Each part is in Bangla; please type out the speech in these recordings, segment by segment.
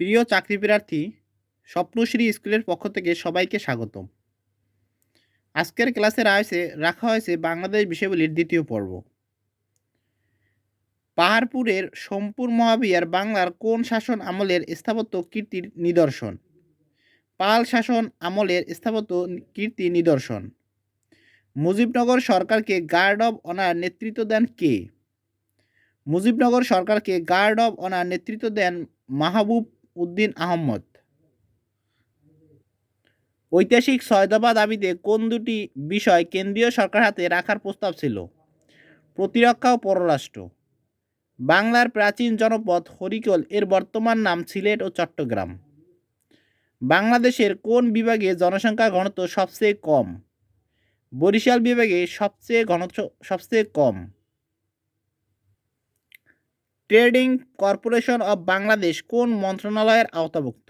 প্রিয় চাকরি প্রার্থী, স্বপ্নশ্রী স্কুলের পক্ষ থেকে সবাইকে স্বাগতম। আজকের ক্লাসের আয়সে রাখা হয়েছে বাংলাদেশ বিষয়গুলির দ্বিতীয় পর্ব। পাহাড়পুরের সোমপুর মহাবিয়ার বাংলার কোন শাসন আমলের স্থাপত্য কীর্তির নিদর্শন? পাল শাসন আমলের স্থাপত্য কীর্তি নিদর্শন? মুজিবনগর সরকারকে গার্ড অব অনার নেতৃত্ব দেন কে? মুজিবনগর সরকারকে গার্ড অব অনার নেতৃত্ব দেন মাহবুব উদ্দিন আহমদ। ঐতিহাসিক সয়দাবা দাবিতে কোন দুটি বিষয় কেন্দ্রীয় সরকার হাতে রাখার প্রস্তাব ছিল? প্রতিরক্ষা ও পররাষ্ট্র। বাংলার প্রাচীন জনপদ হরিকল এর বর্তমান নাম সিলেট ও চট্টগ্রাম। বাংলাদেশের কোন বিভাগে জনসংখ্যা ঘনত্ব সবচেয়ে কম? বরিশাল বিভাগে সবচেয়ে ঘনত্ব সবচেয়ে কম। ট্রেডিং কর্পোরেশন অব বাংলাদেশ কোন মন্ত্রণালয়ের আওতাভুক্ত?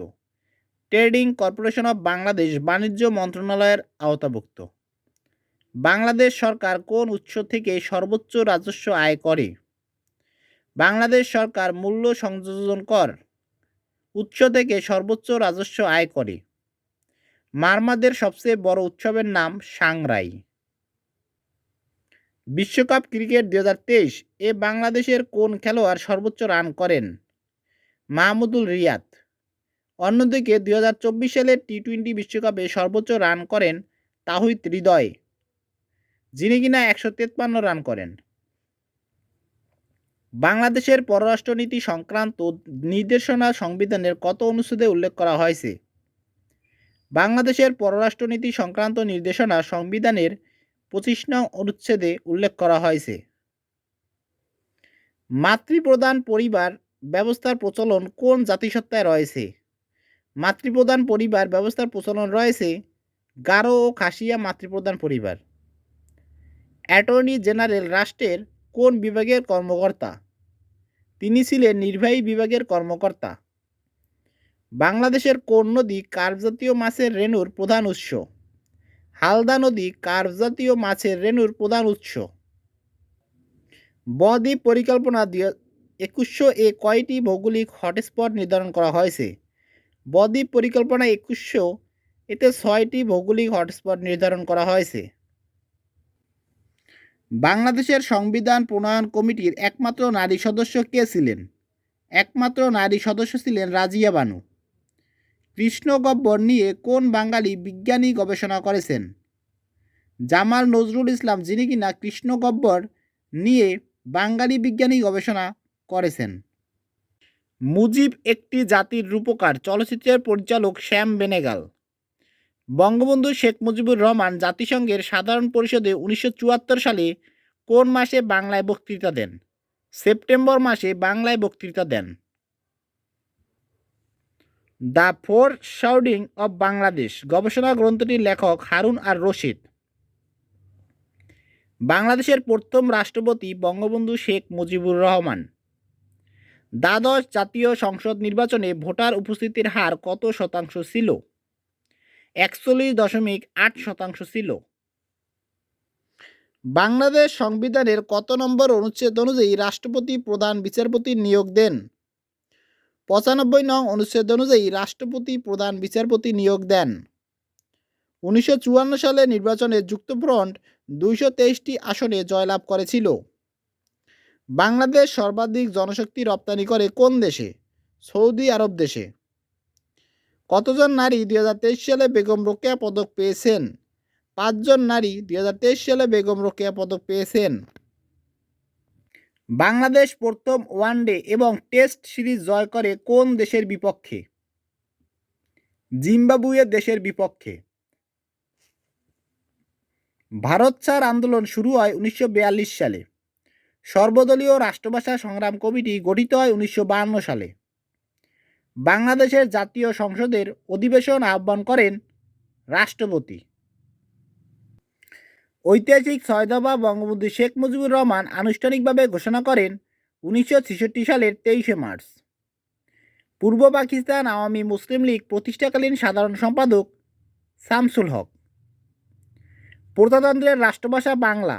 ট্রেডিং কর্পোরেশন অব বাংলাদেশ বাণিজ্য মন্ত্রণালয়ের আওতাভুক্ত। বাংলাদেশ সরকার কোন উৎস থেকে সর্বোচ্চ রাজস্ব আয় করে? বাংলাদেশ সরকার মূল্য সংযোজন কর। উৎস থেকে সর্বোচ্চ রাজস্ব আয় করে। মারমাদের সবচেয়ে বড় উৎসবের নাম সাংরাই। বিশ্বকাপ ক্রিকেট দু হাজার তেইশ এ বাংলাদেশের কোন খেলোয়াড় সর্বোচ্চ রান করেন? মাহমুদুল রিয়াদ। অন্যদিকে দু হাজার চব্বিশ সালের টি টোয়েন্টি বিশ্বকাপে সর্বোচ্চ রান করেন তাহিদ হৃদয়, যিনি কিনা একশো তেপ্পান্ন রান করেন। বাংলাদেশের পররাষ্ট্রনীতি সংক্রান্ত নির্দেশনা সংবিধানের কত অনুচ্ছেদে উল্লেখ করা হয়েছে? বাংলাদেশের পররাষ্ট্রনীতি সংক্রান্ত নির্দেশনা সংবিধানের পঁচিশ নং অনুচ্ছেদে উল্লেখ করা হয়েছে। মাতৃপ্রধান পরিবার ব্যবস্থার প্রচলন কোন জাতিসত্তায় রয়েছে? মাতৃপ্রধান পরিবার ব্যবস্থার প্রচলন রয়েছে গারো ও খাসিয়া মাতৃপ্রধান পরিবার। অ্যাটর্নি জেনারেল রাষ্ট্রের কোন বিভাগের কর্মকর্তা? তিনি ছিলেন নির্বাহী বিভাগের কর্মকর্তা। বাংলাদেশের কোন নদী কার্পজাতীয় মাছের রেণুর প্রধান উৎস? হালদা নদী কার্পজাতীয় মাছের রেণুর প্রধান উৎস। বদ্বীপ পরিকল্পনা একুশশো এ কয়টি ভৌগোলিক হটস্পট নির্ধারণ করা হয়েছে? বদ্বীপ পরিকল্পনা একুশশো এতে ছয়টি ভৌগোলিক হটস্পট নির্ধারণ করা হয়েছে। বাংলাদেশের সংবিধান প্রণয়ন কমিটির একমাত্র নারী সদস্য কে ছিলেন? একমাত্র নারী সদস্য ছিলেন রাজিয়া বানু। কৃষ্ণ গব্বর নিয়ে কোন বাঙালি বিজ্ঞানী গবেষণা করেছেন? জামাল নজরুল ইসলাম, যিনি কিনা কৃষ্ণ গব্বর নিয়ে বাঙালি বিজ্ঞানী গবেষণা করেছেন। মুজিব একটি জাতির রূপকার, চলচ্চিত্রের পরিচালক শ্যাম বেনেগাল। বঙ্গবন্ধু শেখ মুজিবুর রহমান জাতিসংঘের সাধারণ পরিষদে উনিশশো চুয়াত্তর সালে কোন মাসে বাংলায় বক্তৃতা দেন? সেপ্টেম্বর মাসে বাংলায় বক্তৃতা দেন। The foreshadowing of Bangladesh. গবেষণা গ্রন্থটির লেখক হারুন আর রশিদ। বাংলাদেশের প্রথম রাষ্ট্রপতি বঙ্গবন্ধু শেখ মুজিবুর রহমান। দ্বাদশ জাতীয় সংসদ নির্বাচনে ভোটার উপস্থিতির হার কত শতাংশ ছিল? একচল্লিশ দশমিক আট শতাংশ ছিল। বাংলাদেশ সংবিধানের কত নম্বর অনুচ্ছেদ অনুযায়ী রাষ্ট্রপতি প্রধান বিচারপতি নিয়োগ দেন? পঁচানব্বই নং অনুচ্ছেদ অনুযায়ী রাষ্ট্রপতি প্রধান বিচারপতি নিয়োগ দেন। উনিশশো চুয়ান্ন সালে নির্বাচনে যুক্তফ্রন্ট দুইশো তেইশটি আসনে জয়লাভ করেছিল। বাংলাদেশ সর্বাধিক জনশক্তি রপ্তানি করে কোন দেশে? সৌদি আরব দেশে। কতজন নারী দুই হাজার তেইশ সালে বেগম রোকেয়া পদক পেয়েছেন? পাঁচজন নারী দুই হাজার তেইশ সালে বেগম রোকেয়া পদক পেয়েছেন। বাংলাদেশ প্রথম ওয়ানডে এবং টেস্ট সিরিজ জয় করে কোন দেশের বিপক্ষে? জিম্বাবুয়ে দেশের বিপক্ষে। ভারত ছাড় আন্দোলন শুরু হয় উনিশশো বিয়াল্লিশ সালে। সর্বদলীয় রাষ্ট্রভাষা সংগ্রাম কমিটি গঠিত হয় উনিশশো বায়ান্ন সালে। বাংলাদেশের জাতীয় সংসদের অধিবেশন আহ্বান করেন রাষ্ট্রপতি। ঐতিহাসিক ছয় দফা বঙ্গবন্ধু শেখ মুজিবুর রহমান আনুষ্ঠানিকভাবে ঘোষণা করেন উনিশশো ছেষট্টি সালের তেইশে মার্চ। পূর্ব পাকিস্তান আওয়ামী মুসলিম লীগ প্রতিষ্ঠাকালীন সাধারণ সম্পাদক শামসুল হক। প্রজাতন্ত্রের রাষ্ট্রভাষা বাংলা।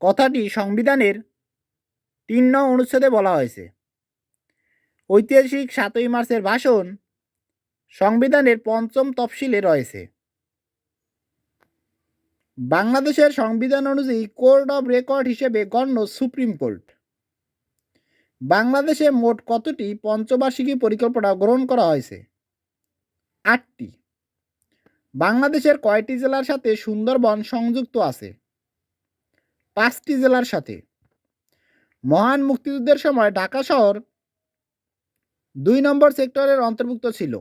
কথাটি সংবিধানের তিন নং অনুচ্ছেদে বলা হয়েছে। ঐতিহাসিক সাতই মার্চের ভাষণ সংবিধানের পঞ্চম তফসিলে রয়েছে। বাংলাদেশের সংবিধান অনুযায়ী কোর্ট অফ রেকর্ড হিসেবে গণ্য সুপ্রিম কোর্ট। বাংলাদেশে মোট কতটি পঞ্চবার্ষিকী পরিকল্পনা গ্রহণ করা হয়েছে? আটটি। বাংলাদেশের কয়টি জেলার সাথে সুন্দরবন সংযুক্ত আছে? পাঁচটি জেলার সাথে। মহান মুক্তিযুদ্ধের সময় ঢাকা শহর দুই নম্বর সেক্টরের অন্তর্ভুক্ত ছিল।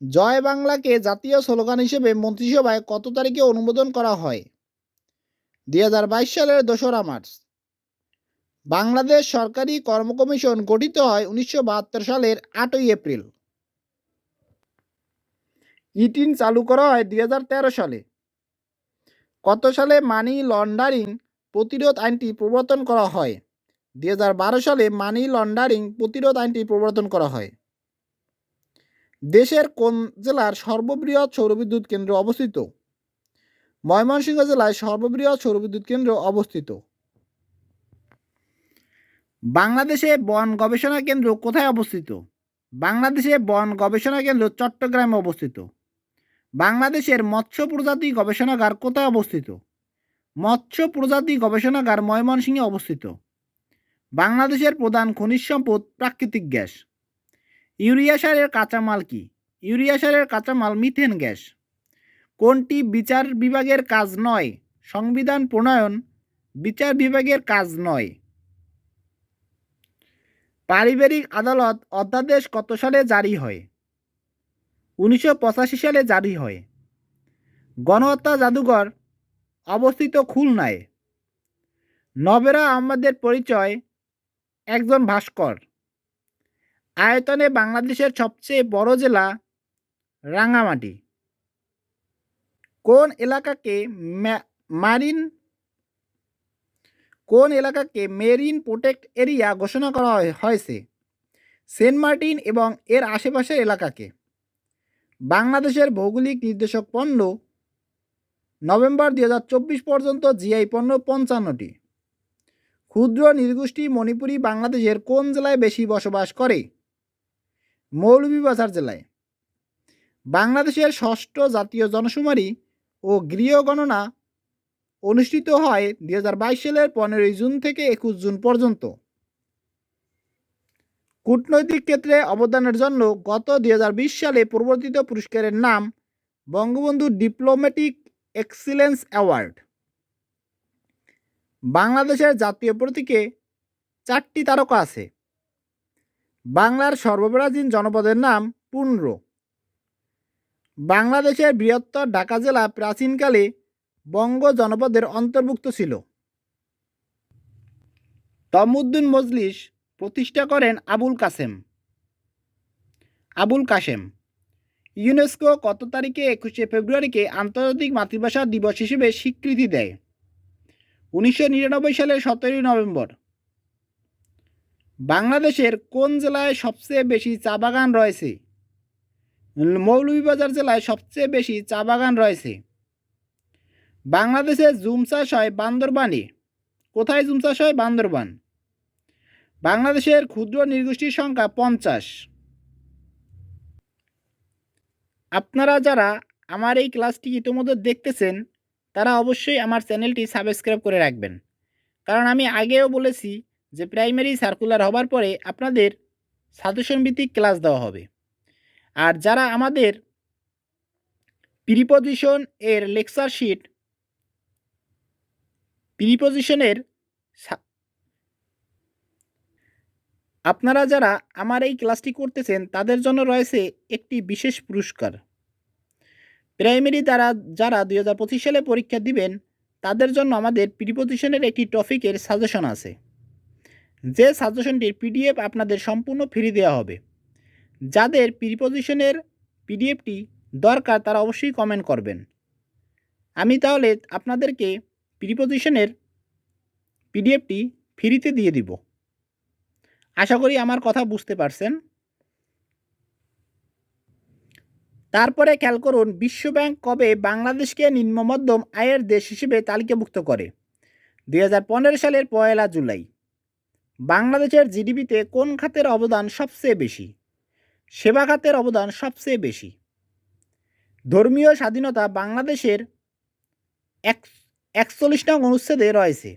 জয় বাংলাকে জাতীয় স্লোগান হিসেবে মন্ত্রিসভায় কত তারিখে অনুমোদন করা হয়? দুই হাজার বাইশ সালের দোসরা মার্চ। বাংলাদেশ সরকারি কর্ম কমিশন গঠিত হয় উনিশশো বাহাত্তর সালের আটই এপ্রিল। ইটিন চালু করা হয় দুই হাজার তেরো সালে। কত সালে মানি লন্ডারিং প্রতিরোধ আইনটি প্রবর্তন করা হয়? দুই হাজার বারো সালে মানি লন্ডারিং প্রতিরোধ আইনটি প্রবর্তন করা হয়। দেশের কোন জেলার সর্ববৃহৎ সৌরবিদ্যুৎ কেন্দ্র অবস্থিত? ময়মনসিংহ জেলায় সর্ববৃহৎ সৌরবিদ্যুৎ কেন্দ্র অবস্থিত। বাংলাদেশে বন গবেষণা কেন্দ্র কোথায় অবস্থিত? বাংলাদেশে বন গবেষণা কেন্দ্র চট্টগ্রামে অবস্থিত। বাংলাদেশের মৎস্য প্রজাতি গবেষণাগার কোথায় অবস্থিত? মৎস্য প্রজাতি গবেষণাগার ময়মনসিংহে অবস্থিত। বাংলাদেশের প্রধান খনিজ সম্পদ প্রাকৃতিক গ্যাস। ইউরিয়া সারের কাঁচামাল কি? ইউরিয়া সারের কাঁচামাল মিথেন গ্যাস। কোনটি বিচার বিভাগের কাজ নয়? সংবিধান প্রণয়ন বিচার বিভাগের কাজ নয়। পারিবারিক আদালত অধ্যাদেশ কত সালে জারি হয়? উনিশশো পঁচাশি সালে জারি হয়। গণহত্যা জাদুঘর অবস্থিত খুলনায়। নবেরা আহমদের পরিচয় একজন ভাস্কর। আয়তনে বাংলাদেশের সবচেয়ে বড় জেলা রাঙ্গামাটি। কোন এলাকাকে মারিন, কোন এলাকাকে মেরিন প্রোটেক্ট এরিয়া ঘোষণা করা হয়েছে? সেন্ট মার্টিন এবং এর আশেপাশের এলাকাকে। বাংলাদেশের ভৌগোলিক নির্দেশক পণ্য নভেম্বর দু হাজার চব্বিশ পর্যন্ত জিআই পণ্য পঞ্চান্নটি। ক্ষুদ্র নির্গোষ্ঠী মণিপুরী বাংলাদেশের কোন জেলায় বেশি বসবাস করে? মৌলভীবাজার জেলায়। বাংলাদেশের ষষ্ঠ জাতীয় জনশুমারি ও গৃহ গণনা অনুষ্ঠিত হয় দুই হাজার বাইশ সালের পনেরোই জুন থেকে একুশ জুন পর্যন্ত। কূটনৈতিক ক্ষেত্রে অবদানের জন্য গত দু হাজার বিশ সালে প্রবর্তিত পুরস্কারের নাম বঙ্গবন্ধু ডিপ্লোম্যাটিক এক্সিলেন্স অ্যাওয়ার্ড। বাংলাদেশের জাতীয় প্রতীকে চারটি তারকা আছে। বাংলার সর্বপ্রাচীন জনপদের নাম পুন্র। বাংলাদেশের বৃহত্তর ঢাকা জেলা প্রাচীনকালে বঙ্গ জনপদের অন্তর্ভুক্ত ছিল। তমুদ্দিন মজলিস প্রতিষ্ঠা করেন আবুল কাসেম। আবুল কাসেম, ইউনেস্কো কত তারিখে একুশে ফেব্রুয়ারিকে আন্তর্জাতিক মাতৃভাষা দিবস হিসেবে স্বীকৃতি দেয়? উনিশশো নিরানব্বই সালের সতেরোই নভেম্বর। বাংলাদেশের কোন জেলায় সবচেয়ে বেশি চা বাগান রয়েছে? মৌলভীবাজার জেলায় সবচেয়ে বেশি চা বাগান রয়েছে। বাংলাদেশে জুম চাষ হয় বান্দরবানে। কোথায় জুম চাষ হয়? বান্দরবান। বাংলাদেশের ক্ষুদ্র নির্গোষ্ঠীর সংখ্যা পঞ্চাশ। আপনারা যারা আমার এই ক্লাসটি ইতিমধ্যে দেখতেছেন, তারা অবশ্যই আমার চ্যানেলটি সাবস্ক্রাইব করে রাখবেন। কারণ আমি আগেও বলেছি যে প্রাইমারি সার্কুলার হবার পরে আপনাদের সাজেশন ভিত্তিক ক্লাস দেওয়া হবে। আর যারা আমাদের প্রিপোজিশন এর লেকচার শিট প্রিপোজিশনের আপনারা যারা আমার এই ক্লাসটি করতেছেন, তাদের জন্য রয়েছে একটি বিশেষ পুরস্কার। প্রাইমারি দ্বারা যারা দু হাজার পঁচিশ সালে পরীক্ষা দিবেন, তাদের জন্য আমাদের প্রিপোজিশনের একটি টপিকের সাজেশন আছে। যে সাজেশনটির পিডিএফ আপনাদের সম্পূর্ণ ফ্রি দেওয়া হবে। যাদের প্রিপোজিশনের পিডিএফটি দরকার তারা অবশ্যই কমেন্ট করবেন। আমি তাহলে আপনাদেরকে প্রিপোজিশনের পিডিএফটি ফ্রিতে দিয়ে দিব। আশা করি আমার কথা বুঝতে পারছেন। তারপরে খেয়াল করুন, বিশ্বব্যাংক কবে বাংলাদেশকে নিম্নমধ্যম আয়ের দেশ হিসেবে তালিকাভুক্ত করে? দু হাজার পনেরো সালের পয়লা জুলাই। বাংলাদেশের জিডিপিতে কোন খাতের অবদান সবচেয়ে বেশি? সেবা খাতের অবদান সবচেয়ে বেশি। ধর্মীয় স্বাধীনতা বাংলাদেশের এক, একচল্লিশ নং অনুচ্ছেদে রয়েছে।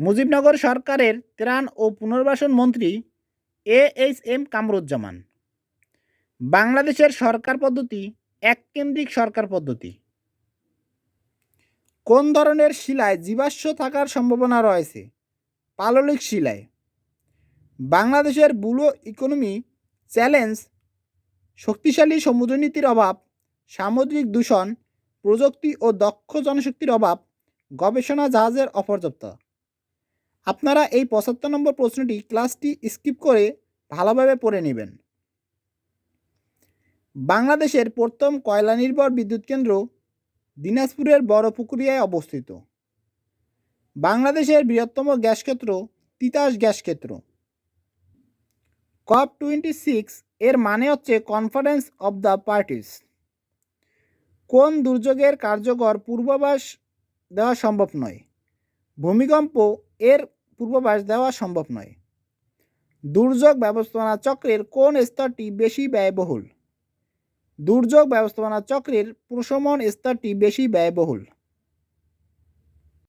মুজিবনগর সরকারের ত্রাণ ও পুনর্বাসন মন্ত্রী এ এইচ এম কামরুজ্জামান। বাংলাদেশের সরকার পদ্ধতি এক কেন্দ্রিক সরকার পদ্ধতি। কোন ধরনের শিলায় জীবাশ্ম থাকার সম্ভাবনা রয়েছে? পাললিক শিলায়। বাংলাদেশের বুলো ইকোনমি চ্যালেঞ্জ, শক্তিশালী সমুদ্রনীতির অভাব, সামুদ্রিক দূষণ, প্রযুক্তি ও দক্ষ জনশক্তির অভাব, গবেষণা জাহাজের অপর্যাপ্ত। আপনারা এই পঁচাত্তর নম্বর প্রশ্নটি ক্লাসটি স্কিপ করে ভালোভাবে পড়ে নেবেন। বাংলাদেশের প্রথম কয়লা নির্ভর বিদ্যুৎ কেন্দ্র দিনাজপুরের বড়পুকুরিয়ায় অবস্থিত। বাংলাদেশের বৃহত্তম গ্যাস ক্ষেত্র তিতাস গ্যাস ক্ষেত্র। কপ টোয়েন্টি সিক্স এর মানে হচ্ছে কনফারেন্স অব দ্য পার্টিস কোন দুর্যোগের কার্যকর পূর্বাভাস দেওয়া সম্ভব নয়? ভূমিকম্প এর পূর্বাভাস দেওয়া সম্ভব নয়। দুর্যোগ ব্যবস্থাপনা চক্রের কোন স্তরটি বেশি ব্যয়বহুল? দুর্যোগ ব্যবস্থাপনা চক্রের প্রশমন স্তরটি বেশি ব্যয়বহুল।